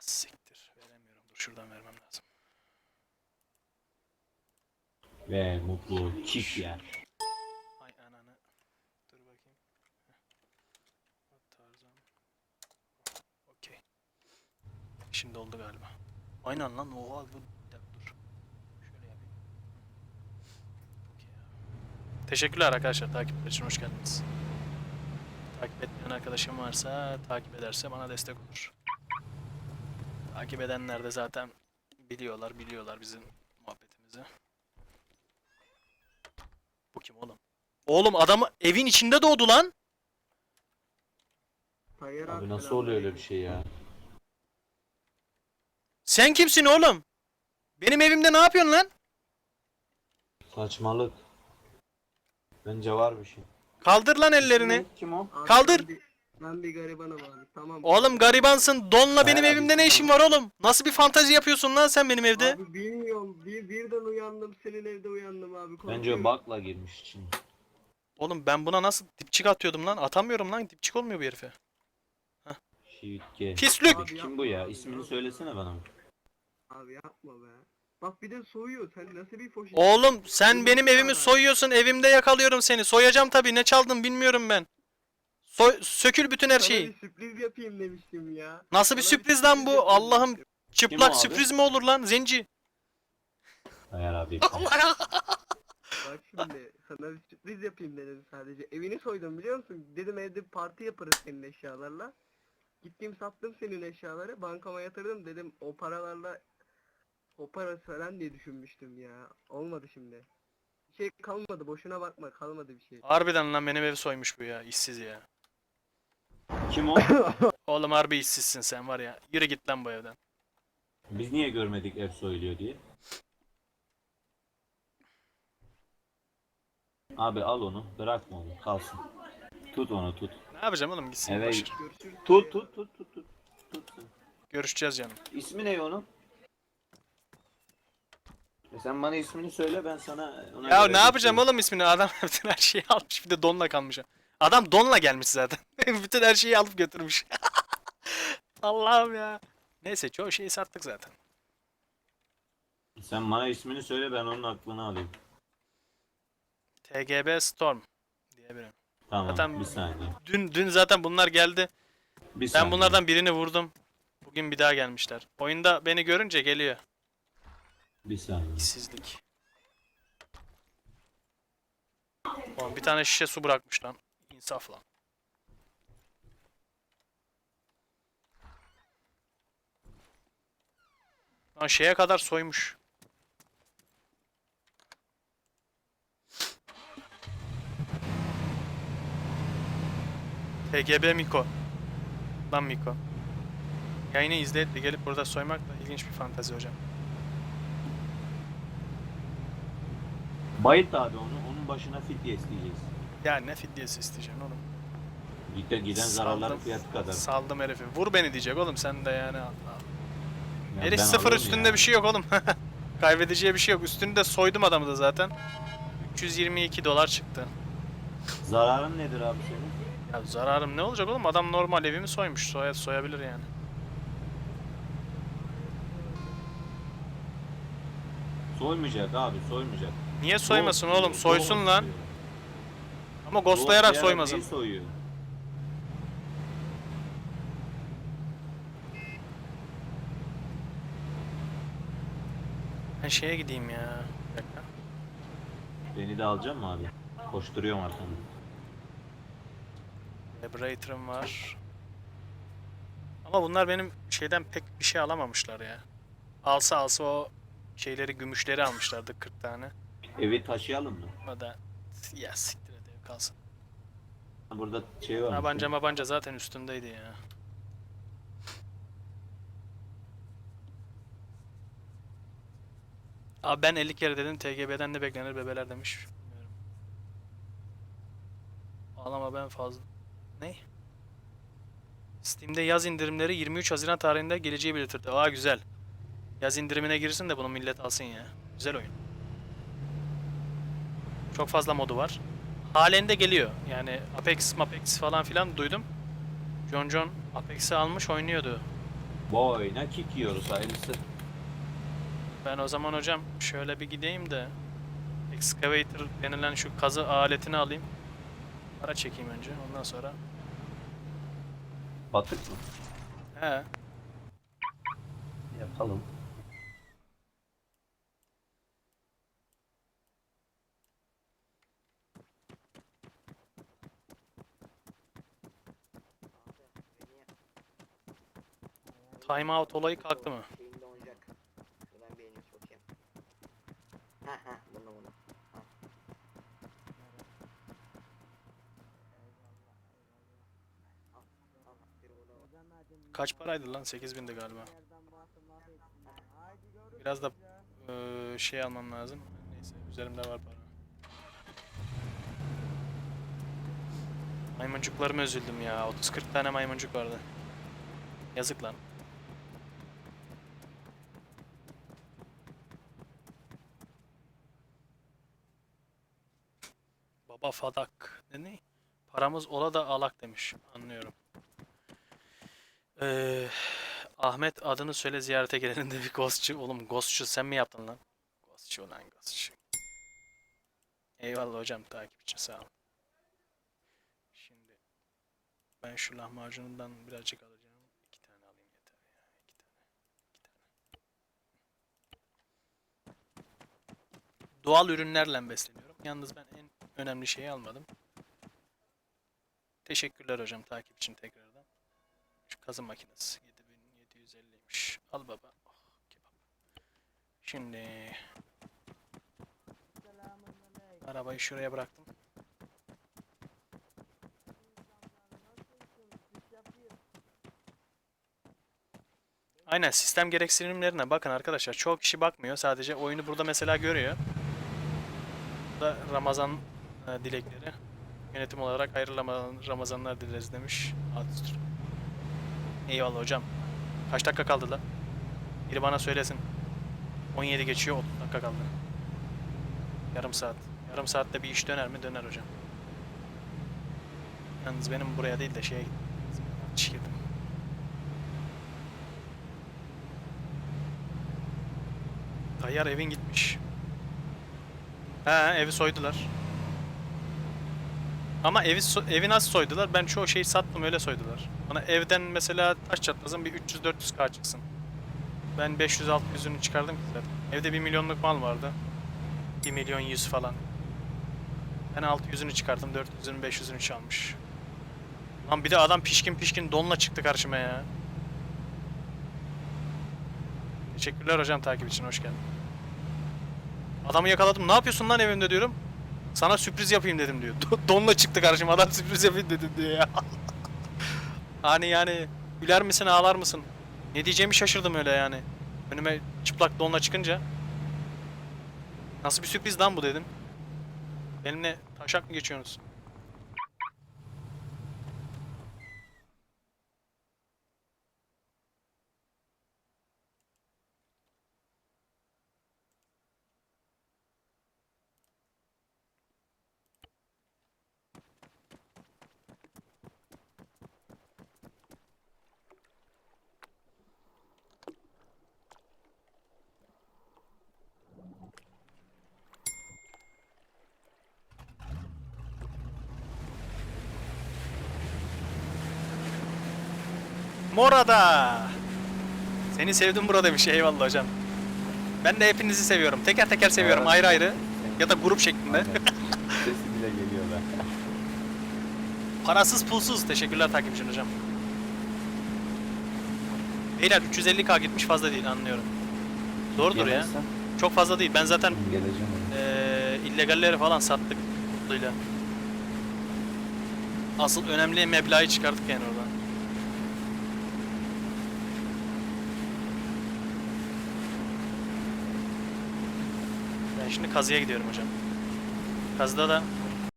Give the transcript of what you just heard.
Siktir. Veremiyorum. Dur şuradan vermem lazım. Ve mutlu çift yer. Ay ananı. Dur bakayım. Heh. Tarzan. Okey. Şimdi oldu galiba. Aynen lan. Oha bu. Dur. Şöyle yapayım. Okey ya. Teşekkürler arkadaşlar. Takipler için hoş geldiniz. Takip etmeyen arkadaşım varsa takip ederse bana destek olur. Takip edenler de zaten biliyorlar, biliyorlar bizim muhabbetimizi. Bu kim oğlum? Oğlum adamı evin içinde doğdu lan. Tayyar Abi nasıl oluyor öyle bir şey ya? Sen kimsin oğlum? Benim evimde ne yapıyorsun lan? Saçmalık. Bence var bir şey. Kaldır lan ellerini. Kim o? Abi Kaldır. Ben bir, garibanım abi. Tamam. Oğlum garibansın. Donla benim Bayağı evimde ne işin var oğlum? Nasıl bir fantazi yapıyorsun lan sen benim evde? Abi bilmiyorum. Bir, birden uyandım. Senin evde uyandım abi. Bence korkuyorum. bakla girmiş için. Oğlum ben buna nasıl dipçik atıyordum lan? Atamıyorum lan. Dipçik olmuyor bu herife. Şivitke. Pislük. Abi kim bu ya? İsmini söylesene bana. Abi yapma be. Bak bir de soğuyor. Sen nasıl bir foş... Oğlum sen benim evimi soyuyorsun. Evimde yakalıyorum seni. Soyacağım tabii. Ne çaldın bilmiyorum ben. Soy, sökül bütün her Sana şeyi. bir sürpriz yapayım demiştim ya. Nasıl bir Sana sürpriz lan bu? yapayım Allah'ım demiştim. çıplak abi? sürpriz mi olur lan? Zenci. Hayır abi. Bak şimdi sana bir sürpriz yapayım dedim sadece. Evini soydum biliyor musun? Dedim evde bir parti yaparız senin eşyalarla. Gittim sattım senin eşyaları. Bankama yatırdım dedim o paralarla o para falan diye düşünmüştüm ya. Olmadı şimdi. Bir şey kalmadı boşuna bakma kalmadı bir şey. Harbiden lan benim evi soymuş bu ya. işsiz ya. Kim o? Oğlum harbi işsizsin sen var ya. Yürü git lan bu evden. Biz niye görmedik ev soyuluyor diye? Abi al onu. Bırakma onu. Kalsın. Tut onu tut. Ne yapacağım oğlum gitsin. Evet. boş ver. Tut tut tut tut tut. Tut. Görüşeceğiz canım. İsmi ne onun? E sen bana ismini söyle ben sana ona Ya göre ne yapacağım oğlum ismini? Adam bütün her şeyi almış. Bir de donla kalmış. Adam donla gelmiş zaten. bütün her şeyi alıp götürmüş. Allah'ım ya. Neyse çoğu şeyi sattık zaten. Sen bana ismini söyle ben onun aklını alayım. TGB Storm diyebilirim. Tamam Zaten- bir saniye. Dün dün zaten bunlar geldi. Bir Ben saniye. bunlardan birini vurdum. Bugün bir daha gelmişler. Oyunda beni görünce geliyor. Bir saniye. İşsizlik. Oğlum bir tane şişe su bırakmış lan. İnsaf lan. Lan şeye kadar soymuş. TGB Miko. Lan Miko. Yayını izleyip de gelip burada soymak da ilginç bir fantazi hocam. Bayıt abi onu onun başına fidye isteyeceğiz. Ya ne fidyesi isteyeceksin oğlum? Giden, giden zararların fiyatı kadar. Saldım herifi. Vur beni diyecek oğlum sen de yani. Allah Allah. Ya Herif sıfır üstünde ya. bir şey yok oğlum. Kaybedeceği bir şey yok. Üstünde soydum adamı da zaten. 322 dolar çıktı. Zararın nedir abi senin? Ya zararım ne olacak oğlum? Adam normal evimi soymuş. Soya, soyabilir yani. Soymayacak abi soymayacak. Niye soymasın Ghost oğlum? Soysun lan. diyor. Ama Ghost ghostlayarak soymasın. soyuyor? Ben şeye gideyim ya. Bir dakika. Beni de alacak mı abi? Koşturuyorum arkamda. Liberator'ım var. Ama bunlar benim şeyden pek bir şey alamamışlar ya. Alsa alsa o şeyleri gümüşleri almışlardı 40 tane. Evi taşıyalım mı? O da ya ev kalsın. Burada şey var. Tabanca mabanca zaten üstündeydi ya. Abi ben 50 kere dedim TGB'den ne beklenir bebeler demiş. Bilmiyorum. Ağlama ben fazla. Ne? Steam'de yaz indirimleri 23 Haziran tarihinde geleceği belirtirdi. Aa güzel. Yaz indirimine girsin de bunu millet alsın ya. Güzel oyun. Çok fazla modu var. Halen de geliyor. Yani Apex, Mapex falan filan duydum. John John Apex'i almış oynuyordu. Boyuna kick yiyoruz hayırlısı. Ben o zaman hocam şöyle bir gideyim de excavator denilen şu kazı aletini alayım. Para çekeyim önce ondan sonra. Batık mı? He. Yapalım. Time out olayı kalktı mı? Şeyinde olacak. Şuradan bir elini sokayım. Ha ha bunu bunu. Ha. Al, al, bir bunu al. Kaç paraydı lan? 8000'di galiba. Biraz da eee, şey almam lazım. Neyse üzerimde var para. Maymuncuklarıma üzüldüm ya. 30-40 tane maymuncuk vardı. Yazık lan. Baba fadak. Ne ne? Paramız ola da alak demiş. Anlıyorum. Eee Ahmet adını söyle ziyarete gelenin de bir ghostçu. Oğlum ghostçu sen mi yaptın lan? Ghostçu ulan ghostçu. Eyvallah hocam takip için sağ ol. Şimdi ben şu lahmacunundan birazcık alacağım. İki tane alayım yeter ya. İki tane. İki tane. Doğal ürünlerle besleniyorum. Yalnız ben en önemli şeyi almadım. Teşekkürler hocam takip için tekrardan. Şu kazı makinesi 7750'ymiş. Al baba. Oh, kebap. Şimdi arabayı şuraya bıraktım. Aynen sistem gereksinimlerine bakın arkadaşlar. Çoğu kişi bakmıyor. Sadece oyunu burada mesela görüyor. Burada Ramazan dilekleri. Yönetim olarak hayırlı Ramazan- Ramazanlar dileriz demiş. Atatürk. Eyvallah hocam. Kaç dakika kaldı lan? Biri bana söylesin. 17 geçiyor 30 dakika kaldı. Yarım saat. Yarım saatte bir iş döner mi? Döner hocam. Yalnız benim buraya değil de şeye gittim. Tayyar evin gitmiş. He evi soydular. Ama evi so- evi nasıl soydular? Ben çoğu şeyi sattım öyle soydular. Bana evden mesela taş çatlasın bir 300-400k çıksın. Ben 500-600'ünü çıkardım ki zaten. Evde 1 milyonluk mal vardı. 1 milyon 100 falan. Ben 600'ünü çıkardım, 400'ünü 500'ünü çalmış. Lan bir de adam pişkin pişkin donla çıktı karşıma ya. Teşekkürler hocam takip için hoş geldin. Adamı yakaladım. Ne yapıyorsun lan evimde diyorum. Sana sürpriz yapayım dedim diyor. Donla çıktı karşıma adam sürpriz yapayım dedim diyor ya. hani yani güler misin ağlar mısın? Ne diyeceğimi şaşırdım öyle yani. Önüme çıplak donla çıkınca. Nasıl bir sürpriz lan bu dedim. Benimle taşak mı geçiyorsunuz? Morada. Seni sevdim burada demiş. Eyvallah hocam. Ben de hepinizi seviyorum. Teker teker seviyorum Evet. ayrı ayrı. Ya da grup şeklinde. Aynen. Sesi bile geliyor be. Parasız pulsuz. Teşekkürler takipçin hocam. Beyler 350k gitmiş fazla değil anlıyorum. Doğrudur ya. Çok fazla değil. Ben zaten Geleceğim eee illegalleri falan sattık mutluyla. Asıl önemli meblağı çıkardık yani oradan. Ben şimdi kazıya gidiyorum hocam. Kazıda da